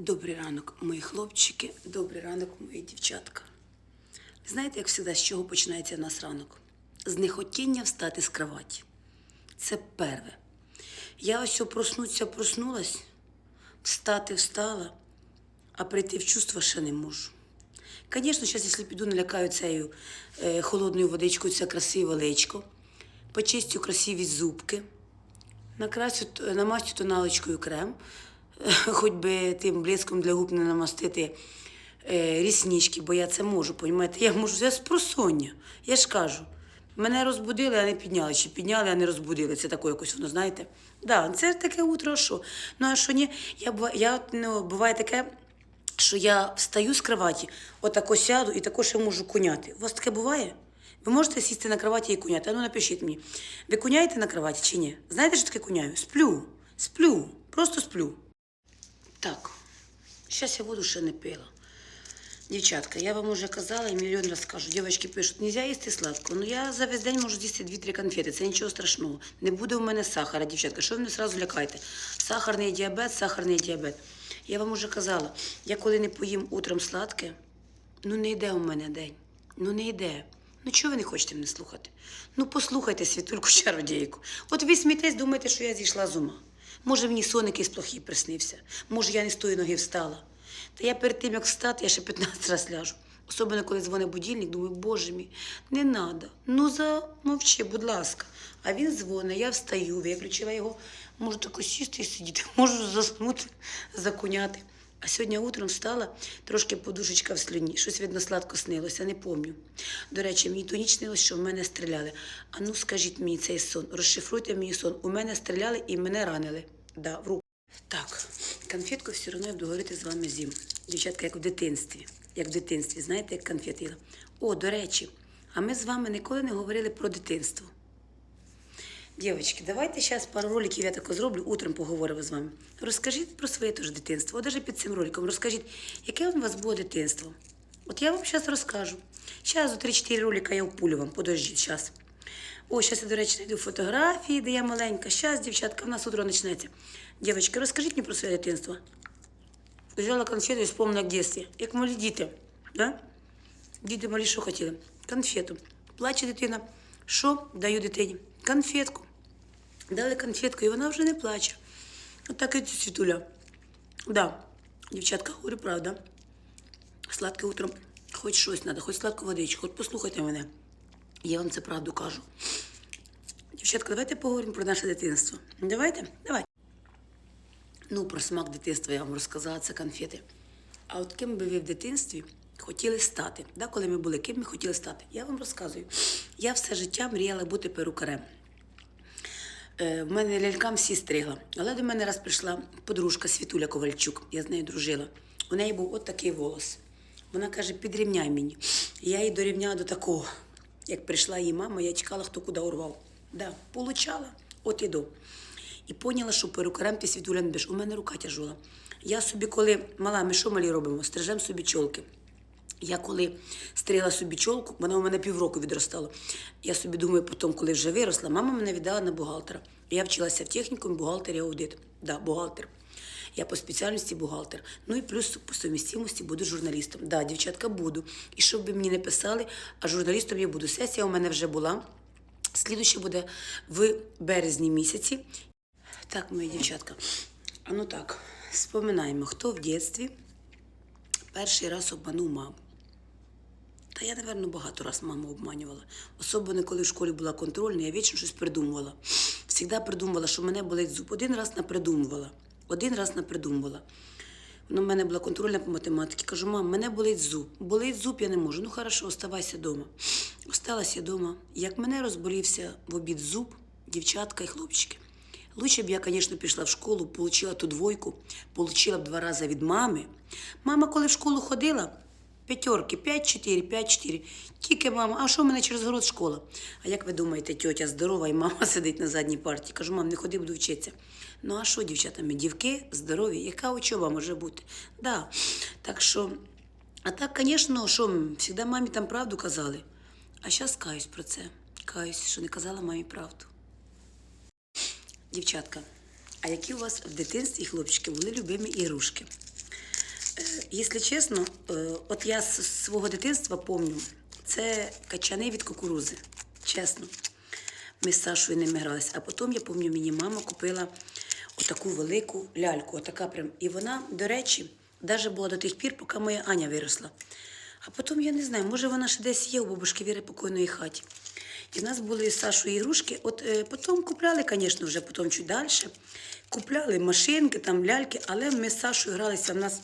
Добрий ранок, мої хлопчики, добрий ранок, мої дівчатка. Знаєте, як завжди, з чого починається в нас ранок? З нехотіння встати з кроваті. Це перве. Я ось проснуться, проснулась, встати встала, а прийти в чувство ще не можу. Звісно, зараз, якщо піду, налякаю цією е, холодною водичкою, це красиве личко, почистю красиві зубки, накрасю, намастю тоналочкою крем, хоч би тим блиском для губ не намастити е, ріснички, бо я це можу, понімаєте? Я можу, я з просоння. Я ж кажу, мене розбудили, а не підняли, чи підняли, а не розбудили. Це таке якось воно, знаєте? Да, це таке утро, а що? Ну, а що ні? Я, я ну, буває таке, що я встаю з кроваті, отако сяду і тако ще можу куняти. У вас таке буває? Ви можете сісти на кроваті і куняти? А ну напишіть мені. Ви куняєте на кроваті чи ні? Знаєте, що таке куняю? Сплю. Сплю. Просто сплю. Так, зараз я воду ще не пила. Дівчатка, я вам уже казала і мільйон раз кажу. Дівчатки пишуть, нельзя їсти сладко. Ну я за весь день можу з'їсти 2-3 конфети, це нічого страшного. Не буде у мене сахара, дівчатка. Що ви мене сразу лякаєте? Сахарний діабет, сахарний діабет. Я вам уже казала, я коли не поїм утром сладке, ну не йде у мене день. Ну не йде. Ну чого ви не хочете мене слухати? Ну послухайте світульку чародійку. От ви смієтесь, думаєте, що я зійшла з ума. Може, мені сон якийсь плохий приснився. Може, я не з тої ноги встала. Та я перед тим, як встати, я ще 15 разів ляжу. Особливо, коли дзвонить будильник, думаю, боже мій, не треба. Ну замовчи, будь ласка. А він дзвонить, я встаю, виключила його. Можу тако сісти і сидіти, можу заснути, закуняти. А сьогодні утром встала, трошки подушечка в слюні, щось видно сладко снилося, не пам'ятаю. До речі, мені ту ніч снилось, що в мене стріляли. А ну скажіть мені цей сон, розшифруйте мені сон. У мене стріляли і мене ранили. Да, в руку. Так, конфетку все одно я буду говорити з вами зім. Дівчатка, як в дитинстві. Як в дитинстві, знаєте, як конфет їла. О, до речі, а ми з вами ніколи не говорили про дитинство. Дівчатки, давайте зараз пару роликів я тако зроблю, утром поговоримо з вами. Розкажіть про своє теж дитинство. От даже під цим роликом розкажіть, яке у вас було дитинство. От я вам зараз розкажу. Зараз до 3-4 ролика я впулю вам, подождіть, зараз. О, зараз я, до речі, знайду фотографії, де я маленька. Зараз, дівчатка, в нас утро почнеться. Дівчатки, розкажіть мені про своє дитинство. Взяла конфету і вспомнила, в. Як малі діти. Да? Діти малі що хотіли? Конфету. Плаче дитина. Що даю дитині? Конфетку. Дали конфетку, і вона вже не плаче. Отак і світуля. Да, дівчатка, говорю правда. Сладке утром, хоч щось треба, хоч сладку водичку, хоч послухайте мене. Я вам це правду кажу. Дівчатка, давайте поговоримо про наше дитинство. Давайте? Давай. Ну, про смак дитинства я вам розказала, це конфети. А от ким би ви в дитинстві хотіли стати? Да, коли ми були, ким ми хотіли стати? Я вам розказую. Я все життя мріяла бути перукарем. Е, В мене лялькам всі стригла. Але до мене раз прийшла подружка Світуля Ковальчук, я з нею дружила. У неї був от такий волос. Вона каже, підрівняй мені. Я її дорівняла до такого. Як прийшла її мама, я чекала, хто куди урвав. Да, получала, от іду. І поняла, що перукарем ти Світуля не будеш. У мене рука тяжола. Я собі, коли мала, ми що малі робимо? Стрижемо собі чолки. Я коли стригла собі чолку, вона у мене півроку відростала. Я собі думаю, потім, коли вже виросла, мама мене віддала на бухгалтера. Я вчилася в технікумі бухгалтер і аудит. Да, бухгалтер. Я по спеціальності бухгалтер. Ну і плюс по совмістимості буду журналістом. Да, дівчатка, буду. І щоб ви мені не писали, а журналістом я буду. Сесія у мене вже була. Слідуще буде в березні місяці. Так, мої дівчатка. А ну так, споминаємо, хто в дитинстві перший раз обманув маму. Та я, напевно, багато раз маму обманювала. Особливо, коли в школі була контрольна, я вічно щось придумувала. Всігда придумувала, що мене болить зуб. Один раз напридумувала. Один раз напридумувала. Ну, в мене була контрольна по математиці. Кажу, мам, мене болить зуб. Болить зуб, я не можу. Ну, хорошо, оставайся вдома. Осталася вдома. Як мене розболівся в обід зуб, дівчатка і хлопчики. Лучше б я, звісно, пішла в школу, отримала ту двойку, отримала б два рази від мами. Мама, коли в школу ходила, п'ятерки, 5-4, 5-4. Тільки мама, а що в мене через город школа? А як ви думаєте, тьотя здорова і мама сидить на задній парті? Кажу, мам, не ходи, буду вчитися. Ну а що, дівчата, ми дівки здорові, яка учоба може бути? Да. Так що, а так, звісно, що завжди мамі там правду казали. А зараз каюсь про це. Каюсь, що не казала мамі правду. Дівчатка, а які у вас в дитинстві хлопчики були любимі ігрушки? Якщо чесно, е, от я з свого дитинства пам'ятаю, це качани від кукурузи. Чесно. Ми з Сашою ними гралися. А потім, я пам'ятаю, мені мама купила отаку велику ляльку. Отака прям. І вона, до речі, навіть була до тих пір, поки моя Аня виросла. А потім я не знаю, може вона ще десь є у бабушки Віри покойної хаті. І в нас були з Сашою ігрушки. От е, потім купляли, звісно, вже потім чуть далі. Купляли машинки, там ляльки, але ми з Сашою гралися. В нас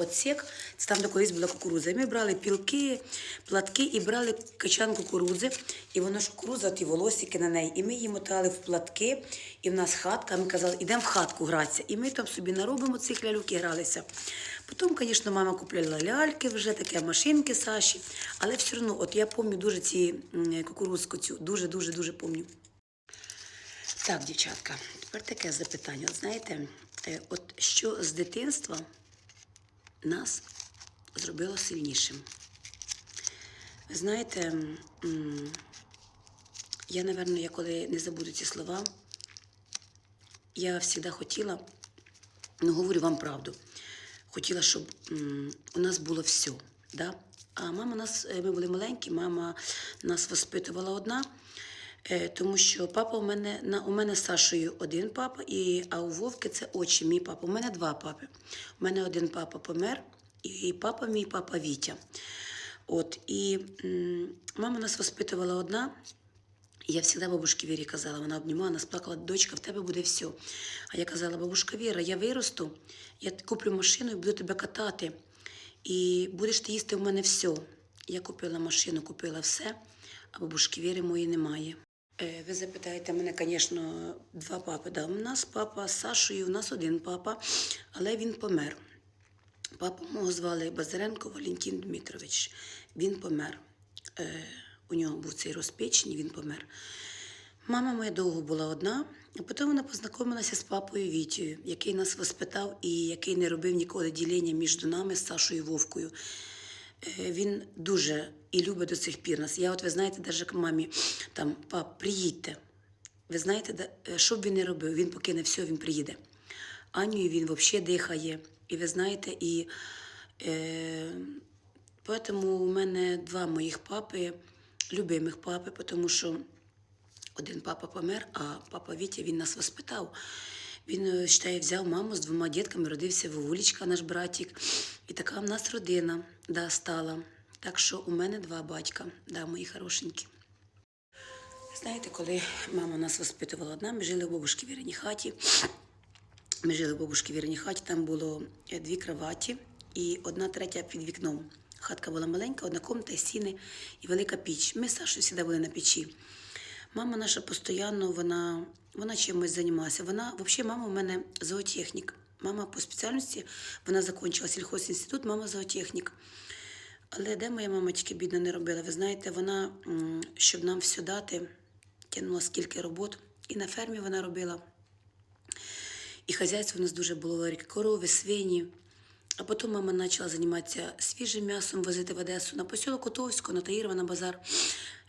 отсек, це там, де колись була кукурудза. І ми брали пілки, платки і брали качан кукурудзи. І воно ж кукурудза, ті волосики на неї. І ми її мотали в платки, і в нас хатка. Ми казали, ідемо в хатку гратися. І ми там собі наробимо цих ляльок і гралися. Потім, звісно, мама купляла ляльки, вже таке машинки Саші. Але все одно, от я пам'ятаю дуже ці кукурудзку цю, дуже-дуже дуже пам'ятаю. Так, дівчатка, тепер таке запитання. Знаєте, е, от що з дитинства нас зробило сильнішим? Ви знаєте, я, напевно, я коли не забуду ці слова, я завжди хотіла, ну говорю вам правду, хотіла, щоб у нас було все. Да? А мама нас, е, ми були маленькі, мама нас воспитувала одна. Е, Тому що папа у мене на у мене з Сашою один папа, і, а у Вовки це очі, мій папа. У мене два папи. У мене один папа помер, і папа мій папа Вітя. От, і мама нас воспитувала одна. Я завжди бабушці Вірі казала, вона обнімала, нас плакала, дочка, в тебе буде все. А я казала, бабушка Віра, я виросту, я куплю машину і буду тебе катати. І будеш ти їсти в мене все. Я купила машину, купила все, а бабушки Віри моєї немає. Е, Ви запитаєте мене, звісно, два папи. Да, у нас папа з Сашою, у нас один папа, але він помер. Папу мого звали Базаренко Валентин Дмитрович. Він помер. Е, у нього був цей розпечень, він помер. Мама моя довго була одна, а потім вона познайомилася з папою Вітєю, який нас воспитав і який не робив ніколи ділення між нами з Сашою Вовкою. Е, Він дуже і любить до цих пір нас. Я, от ви знаєте, навіть мамі там, пап, приїдьте. Ви знаєте, е, що б він не робив, він покине все, він приїде. Аню він взагалі дихає. І ви знаєте, і е, тому у мене два моїх папи, любимих папи, тому що один папа помер, а папа Вітя він нас воспитав. Він, е, взяв маму з двома дітками, родився Вовулечка, наш братик. І така в нас родина да, стала. Так що у мене два батька, да, мої хорошенькі. Знаєте, коли мама нас воспитувала одна, ми жили в бабушки Віреній хаті. Ми жили в бабушки Віреній хаті, там було е, дві кроваті і одна третя під вікном. Хатка була маленька, одна комната, стіни і велика піч. Ми з Сашою завжди на печі. Мама наша постійно, вона, вона чимось займалася. Вона, взагалі, мама у мене зоотехнік. Мама по спеціальності, вона закінчила сільхозінститут, мама зоотехнік. Але де моя мама тільки бідна не робила? Ви знаєте, вона, щоб нам все дати, тягнула скільки робот. І на фермі вона робила. І хазяйство у нас дуже було велике. Корови, свині. А потім мама почала займатися свіжим м'ясом, возити в Одесу на посілок Котовського, на Таїрова, на базар.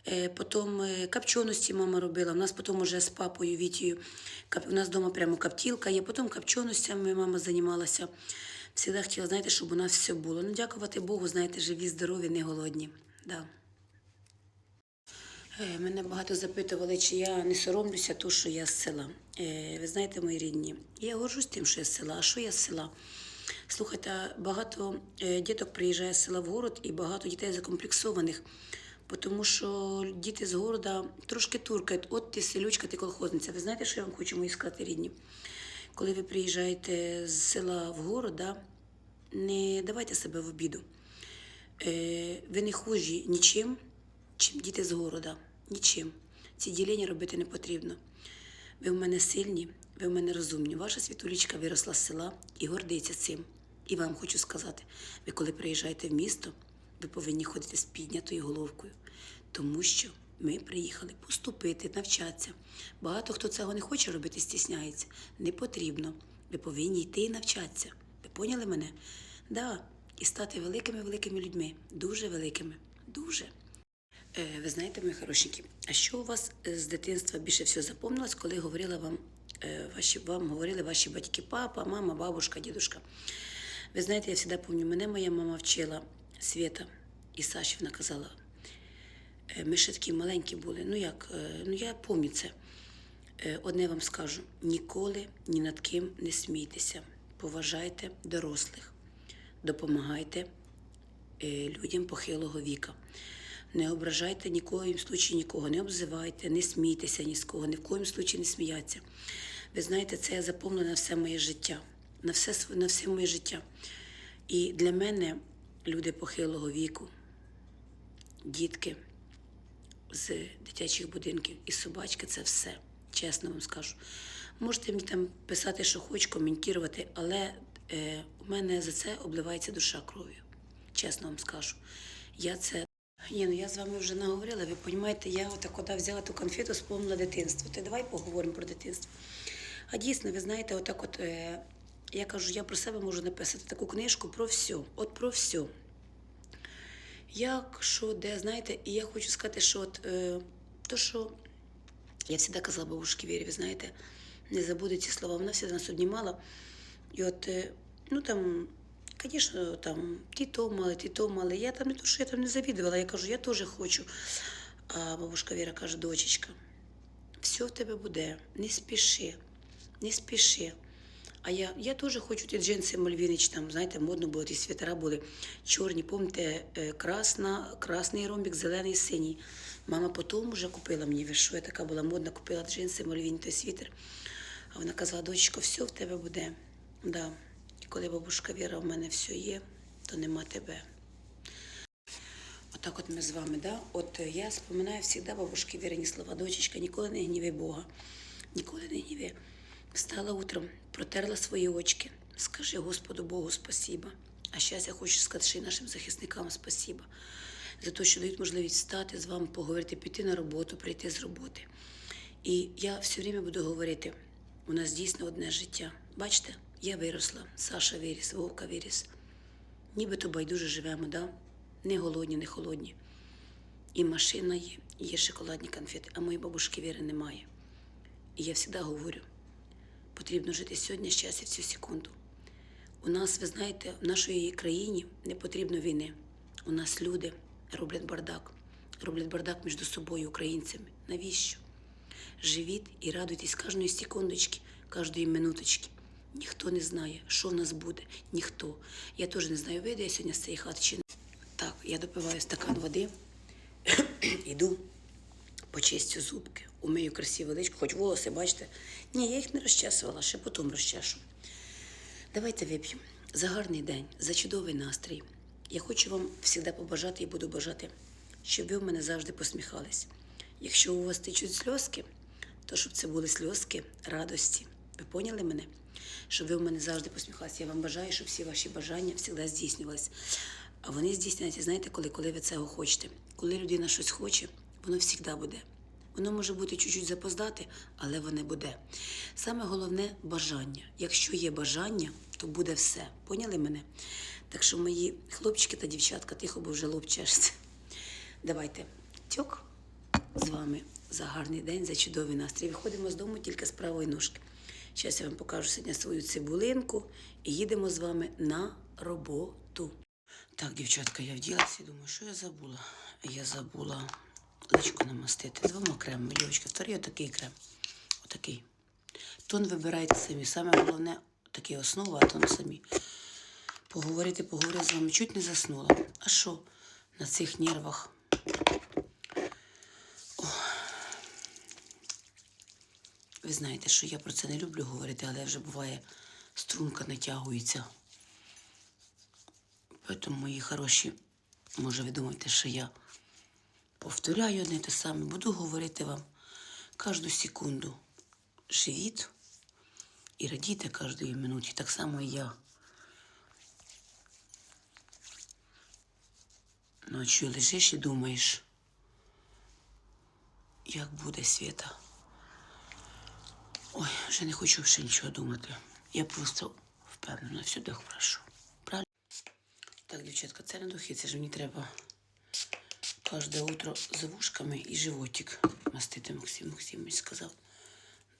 Е, Потім е, копченості мама робила. У нас потім уже з папою Вітєю. кап- У нас вдома прямо коптілка є. Потім копченостями мама займалася. Всегда хотіла, знаєте, щоб у нас все було. Ну, дякувати Богу, знаєте, живі, здорові, не голодні. Да. Е, Мене багато запитували, чи я не соромлюся, то, що я з села. Ви знаєте, мої рідні, я горжусь тим, що я з села. А що я з села? Слухайте, багато діток приїжджає з села в город і багато дітей закомплексованих, тому що діти з города трошки туркають, от ти селючка, ти колхозниця. Ви знаєте, що я вам хочу мої сказати, рідні? Коли ви приїжджаєте з села в город, да, не давайте себе в обіду. Е, ви не хужі нічим, чим діти з города. Нічим. Ці ділення робити не потрібно. Ви в мене сильні, ви в мене розумні. Ваша світулічка виросла з села і гордиться цим. І вам хочу сказати: ви коли приїжджаєте в місто, ви повинні ходити з піднятою головкою, тому що ми приїхали поступити, навчатися. Багато хто цього не хоче робити, стісняється. Не потрібно. Ви повинні йти і навчатися. Ви поняли мене? Да, і стати великими-великими людьми. Дуже великими. Дуже. Е, Ви знаєте, мої хорошенькі, а що у вас е, з дитинства більше всього запомнилось, коли говорила вам, е, ваші, вам говорили ваші батьки, папа, мама, бабушка, дідушка? Ви знаєте, я завжди пам'ятаю, мене моя мама вчила Свята і Саші, вона казала, е, ми ще такі маленькі були. Ну як, е, ну я пам'ятаю це. Е, Одне вам скажу: ніколи ні над ким не смійтеся. Поважайте дорослих, допомагайте людям похилого віка. Не ображайте нікого, в случаї нікого, не обзивайте, не смійтеся ні з кого, ні в коїм случаї не сміяться. Ви знаєте, це я запомнила на все моє життя, на все, на все моє життя. І для мене люди похилого віку, дітки з дитячих будинків і собачки це все. Чесно вам скажу. Можете мені там писати, що хоч, коментувати, але е, у мене за це обливається душа кров'ю. Чесно вам скажу. Я це. Ні, ну я з вами вже наговорила, ви розумієте, я отак коли взяла ту конфету, спомнила дитинство. Ти давай поговоримо про дитинство. А дійсно, ви знаєте, отак от е, я кажу, я про себе можу написати таку книжку про все. От про все. Як, що, де, знаєте, і я хочу сказати, що от е, то, що я завжди казала бабушці Вірі, ви знаєте, не забуду ці слова. Вона завжди нас обнімала. І от, е, ну там, звісно, там ті то мали, ті то мали. Я там не то, що я там не завідувала, я кажу, я теж хочу. А бабушка Віра каже, дочечка, все в тебе буде, не спіши, не спіши. А я, я теж хочу ті джинси Мальвінич, там, знаєте, модно було, ті світера були чорні, пам'ятаєте, е, красна, красний ромбік, зелений, синій. Мама потім вже купила мені, ви що я така була модна, купила джинси Мальвіні, той світер. А вона казала, дочко, все в тебе буде. Да. І коли бабушка Віра, в мене все є, то нема тебе. Отак от ми з вами, да? От е, я споминаю завжди бабушки Вірині слова. Дочечка, ніколи не гніви Бога, ніколи не гніви. Встала утром, протерла свої очки. Скажи Господу Богу спасіба. А зараз я хочу сказати нашим захисникам спасіба. За те, що дають можливість встати з вами, поговорити, піти на роботу, прийти з роботи. І я все время буду говорити: у нас дійсно одне життя. Бачите, я виросла, Саша виріс, Вовка виріс. Нібито байдуже живемо, да? Не голодні, не холодні. І машина є, є шоколадні конфети, а моєї бабушки Віри немає. І я завжди говорю: потрібно жити сьогодні, час і в секунду. У нас, ви знаєте, в нашій країні не потрібно війни. У нас люди роблять бардак, роблять бардак між собою, українцями. Навіщо? Живіть і радуйтесь кожної секундочки, кожної минуточки. Ніхто не знає, що в нас буде. Ніхто. Я теж не знаю, вийде я сьогодні з цієї хати чи не. Так, я допиваю стакан води, йду, почистю зубки, умию красиву личку, хоч волоси, бачите. Ні, я їх не розчесувала, ще потім розчешу. Давайте вип'ємо за гарний день, за чудовий настрій. Я хочу вам завжди побажати і буду бажати, щоб ви в мене завжди посміхались. Якщо у вас течуть сльозки, то щоб це були сльозки радості. Ви поняли мене? Щоб ви в мене завжди посміхалися. Я вам бажаю, щоб всі ваші бажання завжди здійснювалися. А вони здійсняються, знаєте, коли, коли ви цього хочете. Коли людина щось хоче, воно завжди буде. Воно може бути чуть-чуть запоздати, але воно буде. Саме головне бажання. Якщо є бажання, то буде все. Поняли мене? Так що мої хлопчики та дівчатка, тихо, бо вже лоб чешеться. Давайте тьок з вами за гарний день, за чудовий настрій. Виходимо з дому тільки з правої ножки. Зараз я вам покажу сьогодні свою цибулинку і їдемо з вами на роботу. Так, дівчатка, я вділася і думаю, що я забула? Я забула личко намастити двома кремами. Дівчатка, вторий отакий крем. Отакий. Тон вибирайте самі. Саме головне такий основа, а тон самі. Поговорити, поговорити з вами. Чуть не заснула. А що на цих нервах? Ви знаєте, що я про це не люблю говорити, але вже буває струнка натягується. Тому, мої хороші, може ви думаєте, що я повторяю одне те саме, буду говорити вам кожну секунду. Живіть і радійте кожної минуті, так само і я. Ночі лежиш і думаєш, як буде світа. Ой, вже не хочу ще нічого думати. Я просто впевнена, буде хорошо. Правильно? Так, дівчатка, це не духи, це ж мені треба кожне утро за вушками і животик мастити, Максим Максимович сказав.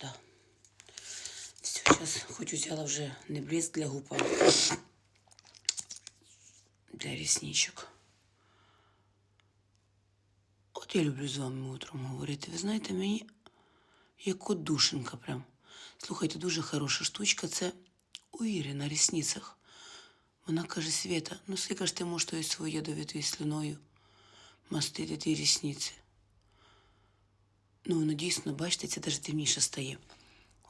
Да. Все, зараз хоч взяла вже не блеск для губ, для рісничок. От я люблю з вами утром говорити. Ви знаєте, мені як от душенька прям. Слухайте, дуже хороша штучка. Це у Іри на рісницях. Вона каже, Свята, ну скільки ж ти можеш тою своєю ядовитою слюною мастити ті рісниці? Ну, воно дійсно, бачите, це навіть темніше стає.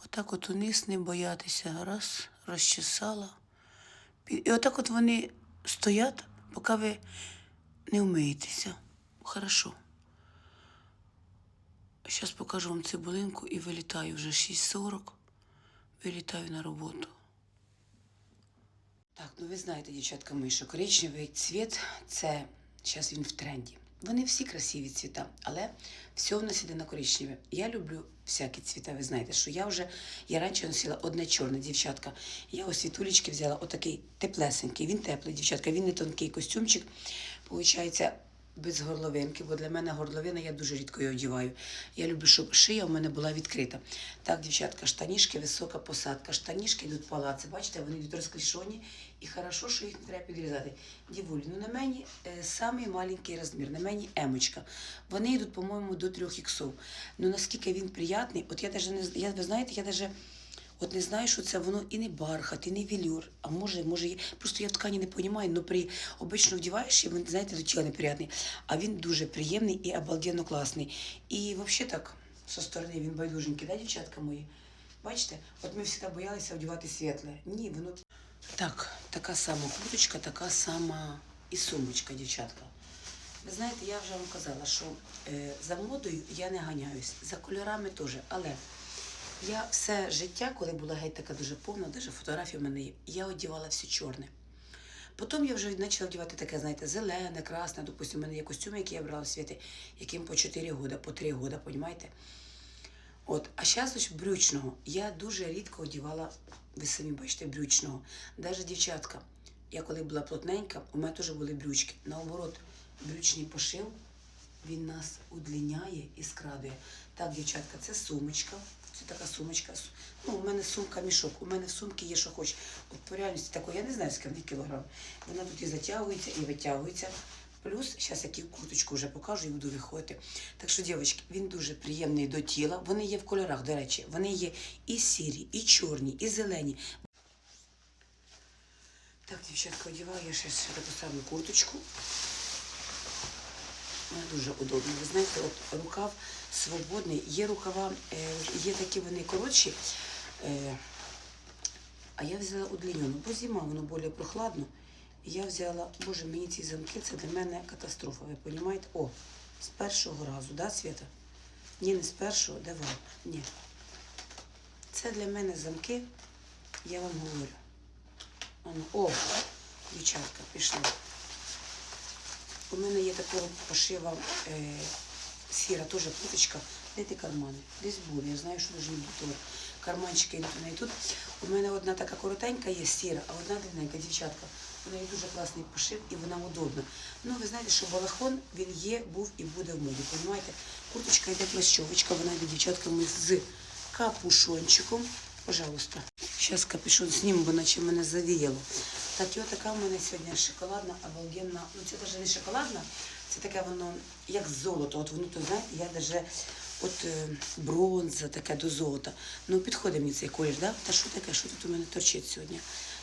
Отак от униз не боятися. Раз, розчесала. І отак от вони стоять, поки ви не вмиєтеся. Хорошо. Зараз покажу вам цибулинку і вилітаю вже 6.40. Вилітаю на роботу. Так, ну ви знаєте, дівчатка мої, що коричневий цвіт це зараз він в тренді. Вони всі красиві цвіта, але все в нас іде на коричневе. Я люблю всякі цвіта. Ви знаєте, що я вже я раніше носила одне чорне, дівчатка. Я ось світулечки взяла отакий теплесенький. Він теплий, дівчатка. Він не тонкий костюмчик. Получається, без горловинки, бо для мене горловина я дуже рідко її одіваю. Я люблю, щоб шия у мене була відкрита. Так, дівчатка, штанішки, висока посадка. Штанішки йдуть палаци. Бачите, вони йдуть розклішені. І хорошо, що їх не треба підрізати. Дівулі, ну на мені е, самий маленький розмір, на мені емочка. Вони йдуть, по-моєму, до трьох іксов. Ну наскільки він приятний, от я даже не я, ви знаєте, я даже От не знаю, що це воно і не бархат, і не велюр, а може, може, є. просто я в ткані не розумію, але при обично вдіваєш, і він, знаєте, до тіла неприятний. А він дуже приємний і обалденно класний. І взагалі так, зі сторони він байдуженький, да, дівчатка мої? Бачите, от ми завжди боялися вдівати світле. Ні, воно. Так, така сама курточка, така сама і сумочка, дівчатка. Ви знаєте, я вже вам казала, що е, за модою я не ганяюсь, за кольорами теж, але. Я все життя, коли була геть така дуже повна, навіть фотографії в мене є, я одягала все чорне. Потім я вже почала вдівати таке, знаєте, зелене, красне. Допустим, у мене є костюми, які я брала в світі, яким по 4 роки, по 3 роки, розумієте? От, а зараз брючного. Я дуже рідко одягала, ви самі бачите, брючного. Навіть дівчатка, я коли була плотненька, у мене теж були брючки. Наоборот, брючний пошив, він нас удлиняє і скрадує. Так, дівчатка, це сумочка. Це така сумочка. Ну, у мене сумка мішок. У мене в сумці є, що хоч. От по реальності такої, я не знаю, скільки кілограм. Вона тут і затягується, і витягується. Плюс, зараз я курточку вже покажу і буду виходити. Так що, дівчатки, він дуже приємний до тіла. Вони є в кольорах, до речі. Вони є і сірі, і чорні, і зелені. Так, дівчатка, одягаю я ще, ще таку саму курточку. Вона дуже удобна. Ви знаєте, от рукав свободний, є рукава, е, є такі вони коротші. Е, а я взяла удлінену, бо зима, воно більш прохладно. Я взяла, боже, мені ці замки, це для мене катастрофа, ви розумієте? О, з першого разу, да, Свята? Ні, не з першого, де вам? Ні. Це для мене замки, я вам говорю. Ану, о, дівчатка, пішли. У мене є такого пошива е, сіра, теж плиточка. Де ті кармани? Десь буде. Я знаю, що дуже бути. Карманчики у тут. У мене одна така коротенька є сіра, а одна длинненька, дівчатка. У неї дуже класний пошив і вона удобна. Ну, ви знаєте, що балахон він є, був і буде в моді. Понімаєте? Курточка йде плащовочка, вона йде дівчатками з капушончиком. Пожалуйста. Зараз капюшон зніму, бо наче мене завіяло. Так, і отака в мене сьогодні шоколадна, обалденна. Ну це навіть не шоколадна, це таке воно, як золото. От воно, то знаєте, я даже от е, бронза, таке до золота. Ну, підходить мені цей колір, да? Та що таке, що тут у мене торчить сьогодні?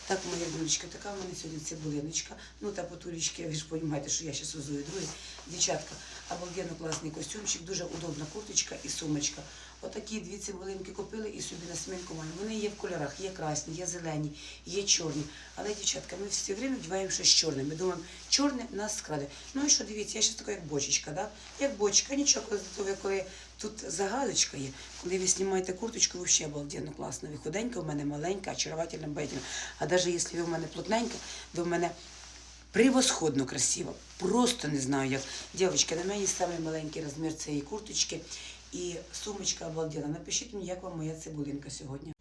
Так, моя булочка, така в мене сьогодні цибулиночка. Ну, та потулечки, ви ж розумієте, що я зараз розую друзі. Дівчатка, обалденно класний костюмчик, дуже удобна курточка і сумочка. Отакі дві цибулинки купили і собі на смінку маємо. Вони є в кольорах, є красні, є зелені, є чорні. Але, дівчатка, ми все время вдіваємо щось чорне. Ми думаємо, чорне нас скраде. Ну і що, дивіться, я ще така, як бочечка, да? Як бочка, нічого, коли, коли, тут загадочка є. Коли ви знімаєте курточку, взагалі обалденно класно. Ви худенька, у мене маленька, очаровательна, байтельна. А навіть якщо ви в мене плотненька, ви в мене превосходно красиво. Просто не знаю як. Дівчатка, на мені самий маленький розмір цієї курточки і сумочка обалденна. Напишіть мені, як вам моя цибулинка сьогодні.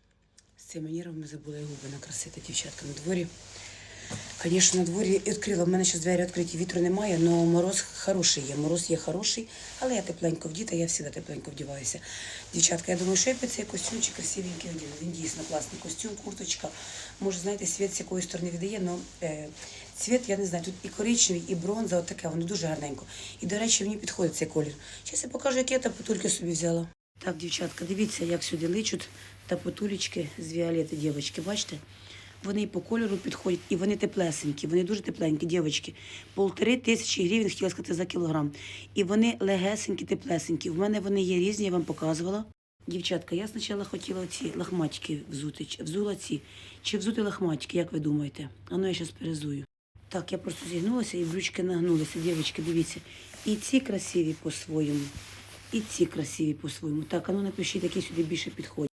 З цими нервами забула я губи накрасити, дівчатка, на дворі. Звісно, на дворі відкрила. В мене зараз двері відкриті, вітру немає, але мороз хороший є. Мороз є хороший, але я тепленько вдіта, я завжди тепленько вдіваюся. Дівчатка, я думаю, що я під цей костюмчик красивенький одіну. Він дійсно класний костюм, курточка. Може, знаєте, світ з якої сторони віддає, але цвіт, я не знаю, тут і коричневий, і бронза, от таке, воно дуже гарненько. І, до речі, мені підходить цей колір. Зараз я покажу, які я тапотульки собі взяла. Так, дівчатка, дивіться, як сюди личуть тапотулечки з Віолети, дівчатки, бачите? Вони і по кольору підходять, і вони теплесенькі, вони дуже тепленькі, дівчатки. Полтори тисячі гривень, хотіла сказати, за кілограм. І вони легесенькі, теплесенькі. В мене вони є різні, я вам показувала. Дівчатка, я спочатку хотіла ці лахматики взути, взула ці. Чи взути лахматики, як ви думаєте? А ну я зараз перезую. Так, я просто зігнулася і брючки нагнулися. Дівчатки, дивіться. І ці красиві по-своєму, і ці красиві по-своєму. Так, а ну напишіть, які сюди більше підходять.